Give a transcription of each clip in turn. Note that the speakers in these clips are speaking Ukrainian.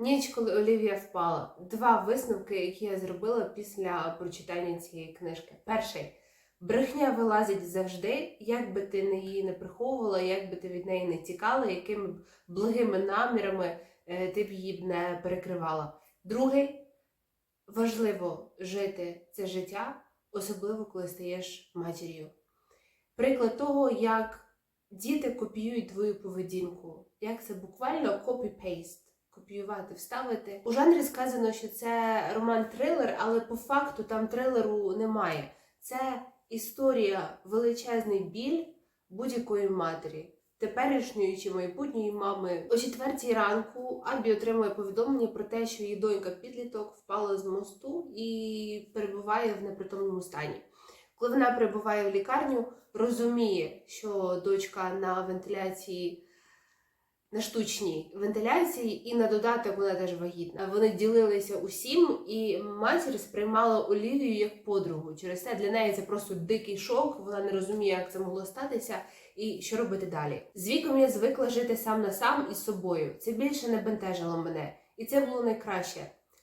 Ніч, коли Олівія впала. Два висновки, які я зробила після прочитання цієї книжки. Перший брехня вилазить завжди, як би ти не її не приховувала, як би ти від неї не тікала, якими б благими намірами е, ти б її б не перекривала. Другий важливо жити це життя, особливо коли стаєш матір'ю. Приклад того, як діти копіюють твою поведінку, як це буквально copy-paste копіювати, вставити. У жанрі сказано, що це роман-трилер, але по факту там трилеру немає. Це історія величезний біль будь-якої матері, теперішньої чи майбутньої мами. О четвертій ранку Абі отримує повідомлення про те, що її донька підліток впала з мосту і перебуває в непритомному стані. Коли вона перебуває в лікарню, розуміє, що дочка на вентиляції на штучній вентиляції, і на додаток вона теж вагітна. Вони ділилися усім, і матір сприймала Олівію як подругу. Через це для неї це просто дикий шок. Вона не розуміє, як це могло статися, і що робити далі. З віком я звикла жити сам на сам із собою. Це більше не бентежило мене, і це було найкраще.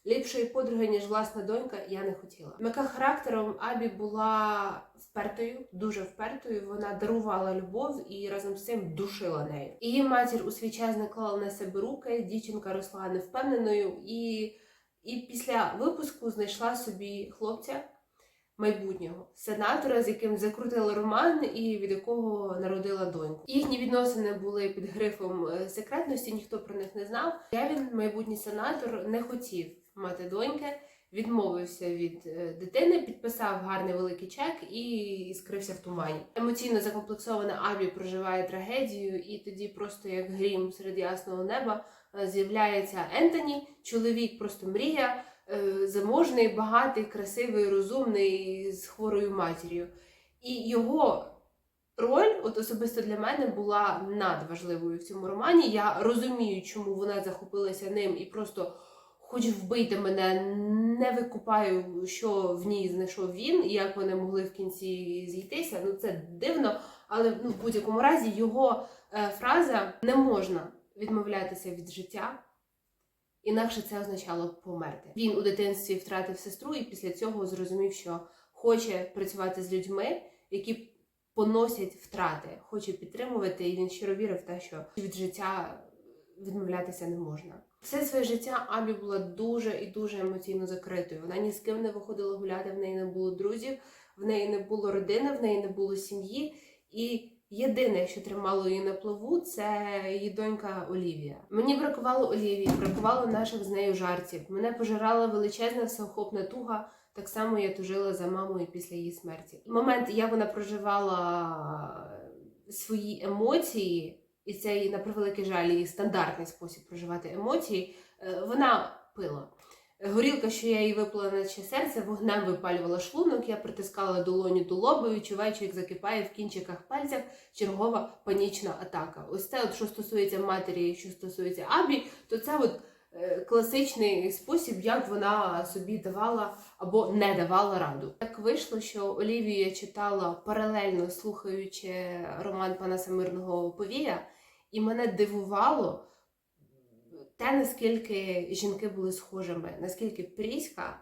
Ліпшої подруги, ніж власна донька, я не хотіла. Мика характером Абі була впертою, дуже впертою. Вона дарувала любов і разом з цим душила нею. Її матір у свій час наклала на себе руки. Дівчинка росла невпевненою і, і після випуску знайшла собі хлопця майбутнього сенатора, з яким закрутила роман і від якого народила доньку. Їхні відносини були під грифом е, секретності, ніхто про них не знав. Я він, майбутній сенатор, не хотів мати доньки. Відмовився від е, дитини, підписав гарний великий чек і скрився в тумані. Емоційно закомплексована Абі проживає трагедію, і тоді, просто як грім серед ясного неба, е, з'являється Ентоні. Чоловік просто мрія, заможний, багатий, красивий, розумний з хворою матір'ю. І його роль, от особисто для мене, була надважливою в цьому романі. Я розумію, чому вона захопилася ним і просто. Хоч вбийте мене, не викупаю, що в ній знайшов він, і як вони могли в кінці зійтися. Ну це дивно, але ну, в будь-якому разі його е, фраза не можна відмовлятися від життя, інакше це означало померти. Він у дитинстві втратив сестру і після цього зрозумів, що хоче працювати з людьми, які поносять втрати, хоче підтримувати, і він щиро вірив в те, що від життя відмовлятися не можна. Все своє життя Абі була дуже і дуже емоційно закритою. Вона ні з ким не виходила гуляти, в неї не було друзів, в неї не було родини, в неї не було сім'ї. І єдине, що тримало її на плаву, це її донька Олівія. Мені бракувало Олівії, бракувало наших з нею жартів. Мене пожирала величезна всеохопна туга. Так само я тужила за мамою після її смерті. Момент, як вона проживала свої емоції. І це її, на превеликий жаль, її стандартний спосіб проживати емоції. е, Вона пила. Горілка, що я їй випила наче серце, вогнем випалювала шлунок, я притискала долоню до лоба, відчуваючи, як закипає в кінчиках пальців чергова панічна атака. Ось це, от, що стосується матері, що стосується Абі, то це от е, класичний спосіб, як вона собі давала або не давала раду. Так вийшло, що Олівію я читала паралельно слухаючи роман пана Самирного Повія. І мене дивувало те, наскільки жінки були схожими, наскільки Пріська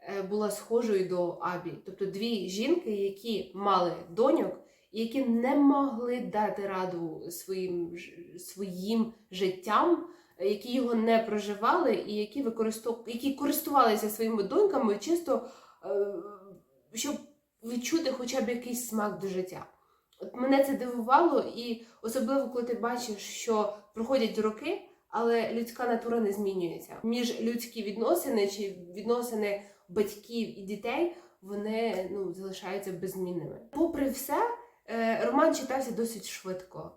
е, була схожою до Абі. Тобто дві жінки, які мали доньок, і які не могли дати раду своїм, своїм життям, які його не проживали, і які, використов... які користувалися своїми доньками чисто, е, щоб відчути хоча б якийсь смак до життя. От мене це дивувало, і особливо, коли ти бачиш, що проходять роки, але людська натура не змінюється. Міжлюдські відносини чи відносини батьків і дітей вони ну, залишаються беззмінними. Попри все, е, роман читався досить швидко.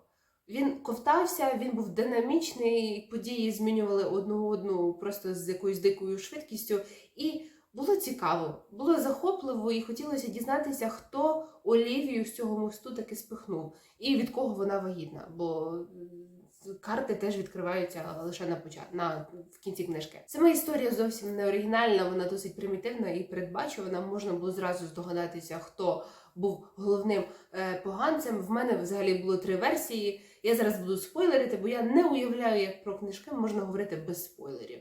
Він ковтався, він був динамічний, події змінювали одну одну просто з якоюсь дикою швидкістю. І було цікаво, було захопливо, і хотілося дізнатися, хто Олівію з цього мосту таки спихнув, і від кого вона вагітна. Бо карти теж відкриваються лише на почат... на в кінці книжки. Сама історія зовсім не оригінальна, вона досить примітивна і передбачувана. Можна було зразу здогадатися, хто був головним е, поганцем. В мене взагалі було три версії. Я зараз буду спойлерити, бо я не уявляю, як про книжки можна говорити без спойлерів.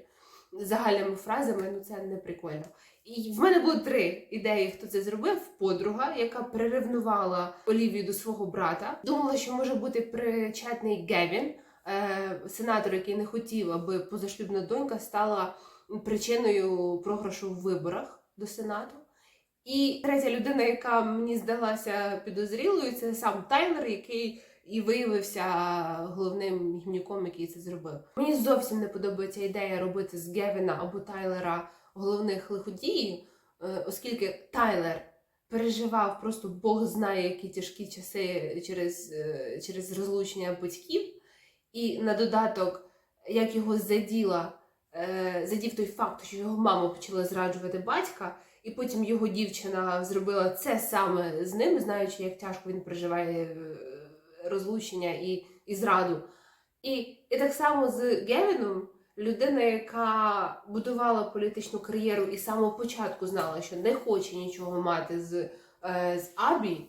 загальними фразами, ну це не прикольно. І в мене було три ідеї, хто це зробив. Подруга, яка приревнувала Олівію до свого брата. Думала, що може бути причетний Гевін, сенатор, який не хотів, аби позашлюбна донька стала причиною програшу в виборах до Сенату. І третя людина, яка мені здалася підозрілою, це сам Тайлер, який і виявився головним гімнюком, який це зробив. Мені зовсім не подобається ідея робити з Гевіна або Тайлера головних лиходіїв, е, оскільки Тайлер переживав просто Бог знає, які тяжкі часи через, е, через розлучення батьків, і на додаток, як його заділа, е, задів той факт, що його мама почала зраджувати батька. І потім його дівчина зробила це саме з ним, знаючи, як тяжко він переживає е, розлучення і, і зраду. І, і так само з Гевіном, людина, яка будувала політичну кар'єру і з самого початку знала, що не хоче нічого мати з, е, з Абі,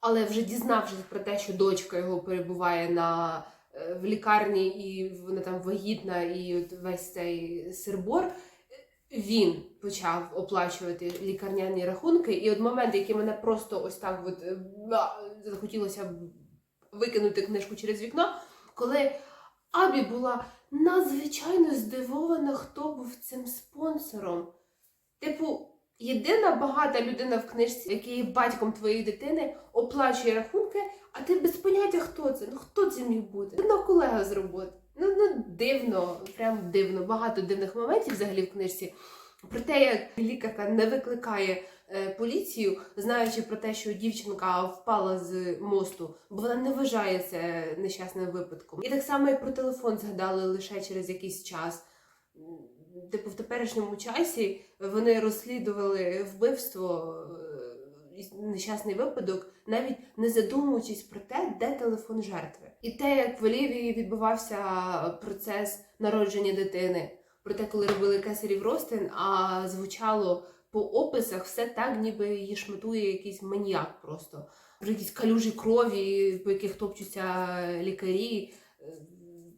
але вже дізнавшись про те, що дочка його перебуває на, в лікарні, і вона там вагітна, і от весь цей сирбор він почав оплачувати лікарняні рахунки, і от момент, який мене просто ось так от е, захотілося викинути книжку через вікно, коли Абі була надзвичайно здивована, хто був цим спонсором. Типу, єдина багата людина в книжці, який батьком твоєї дитини, оплачує рахунки, а ти без поняття, хто це. Ну хто це міг бути? Одна колега з роботи. Ну, ну дивно, прям дивно. Багато дивних моментів взагалі в книжці. Про те, як лікарка не викликає е, поліцію, знаючи про те, що дівчинка впала з мосту, бо вона не вважає це нещасним випадком. І так само і про телефон згадали лише через якийсь час. Типу, в теперішньому часі вони розслідували вбивство, е, нещасний випадок, навіть не задумуючись про те, де телефон жертви. І те, як в Олівії відбувався процес народження дитини, про те, коли робили кесарів ростин, а звучало по описах все так, ніби її шматує якийсь маніяк просто. Про якісь калюжі крові, по яких топчуться лікарі, е,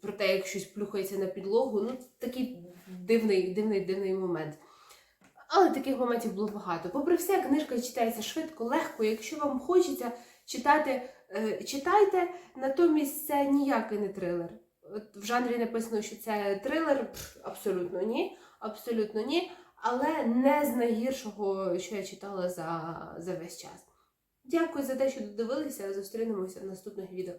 про те, як щось плюхається на підлогу. Ну, такий дивний, дивний, дивний момент. Але таких моментів було багато. Попри все, книжка читається швидко, легко. Якщо вам хочеться читати, е, читайте. Натомість це ніякий не трилер. От в жанрі написано, що це трилер, абсолютно ні. Абсолютно ні. Але не з найгіршого, що я читала за, за весь час. Дякую за те, що додивилися. Зустрінемося в наступних відео.